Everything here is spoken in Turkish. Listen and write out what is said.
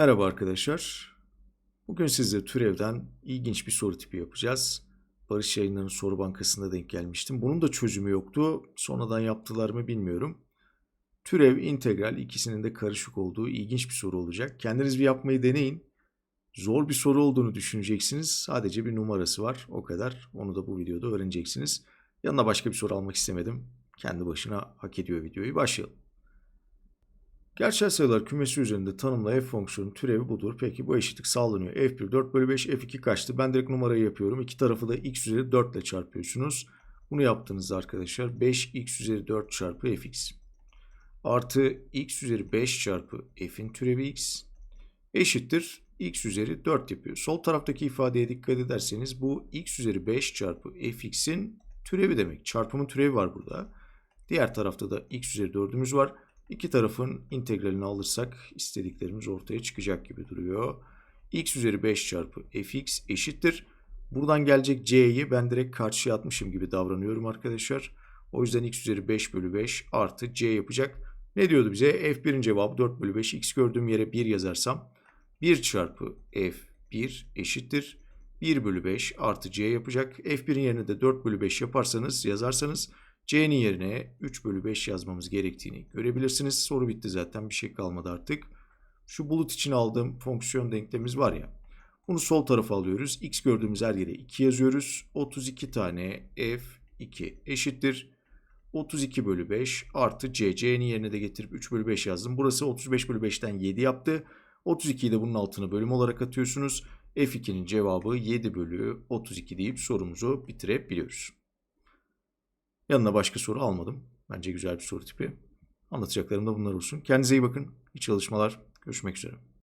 Merhaba arkadaşlar. Bugün size türevden ilginç bir soru tipi yapacağız. Barış Yayınları'nın soru bankasında denk gelmiştim. Bunun da çözümü yoktu. Sonradan yaptılar mı bilmiyorum. Türev, integral ikisinin de karışık olduğu ilginç bir soru olacak. Kendiniz bir yapmayı deneyin. Zor bir soru olduğunu düşüneceksiniz. Sadece bir numarası var. O kadar. Onu da bu videoda öğreneceksiniz. Yanına başka bir soru almak istemedim. Kendi başına hak ediyor videoyu. Başlayalım. Gerçel sayılar kümesi üzerinde tanımlı f fonksiyonun türevi budur. Peki bu eşitlik sağlanıyor. f1 4 bölü 5 f2 kaçtı? Ben direkt numarayı yapıyorum. İki tarafı da x üzeri 4 ile çarpıyorsunuz. Bunu yaptığınızda arkadaşlar 5x üzeri 4 çarpı fx artı x üzeri 5 çarpı f'in türevi x eşittir x üzeri 4 yapıyor. Sol taraftaki ifadeye dikkat ederseniz bu x üzeri 5 çarpı fx'in türevi demek. Çarpımın türevi var burada. Diğer tarafta da x üzeri 4'ümüz var. İki tarafın integralini alırsak istediklerimiz ortaya çıkacak gibi duruyor. x üzeri 5 çarpı fx eşittir. Buradan gelecek c'yi ben direkt karşıya atmışım gibi davranıyorum arkadaşlar. O yüzden x üzeri 5 bölü 5 artı c yapacak. Ne diyordu bize? f1'in cevabı 4 bölü 5. x gördüğüm yere 1 yazarsam 1 çarpı f1 eşittir. 1 bölü 5 artı c yapacak. f1'in yerine de 4 bölü 5 yaparsanız yazarsanız c'nin yerine 3 bölü 5 yazmamız gerektiğini görebilirsiniz. Soru bitti zaten bir şey kalmadı artık. Şu bulut için aldığım fonksiyon denklemimiz var ya. Bunu sol tarafa alıyoruz. x gördüğümüz her yere 2 yazıyoruz. 32 tane f2 eşittir. 32 bölü 5 artı c. c'nin yerine de getirip 3 bölü 5 yazdım. Burası 35 bölü 5'ten 7 yaptı. 32'yi de bunun altına bölüm olarak atıyorsunuz. F2'nin cevabı 7 bölü 32 deyip sorumuzu bitirebiliyoruz. Yanına başka soru almadım. Bence güzel bir soru tipi. Anlatacaklarım da bunlar olsun. Kendinize iyi bakın. İyi çalışmalar. Görüşmek üzere.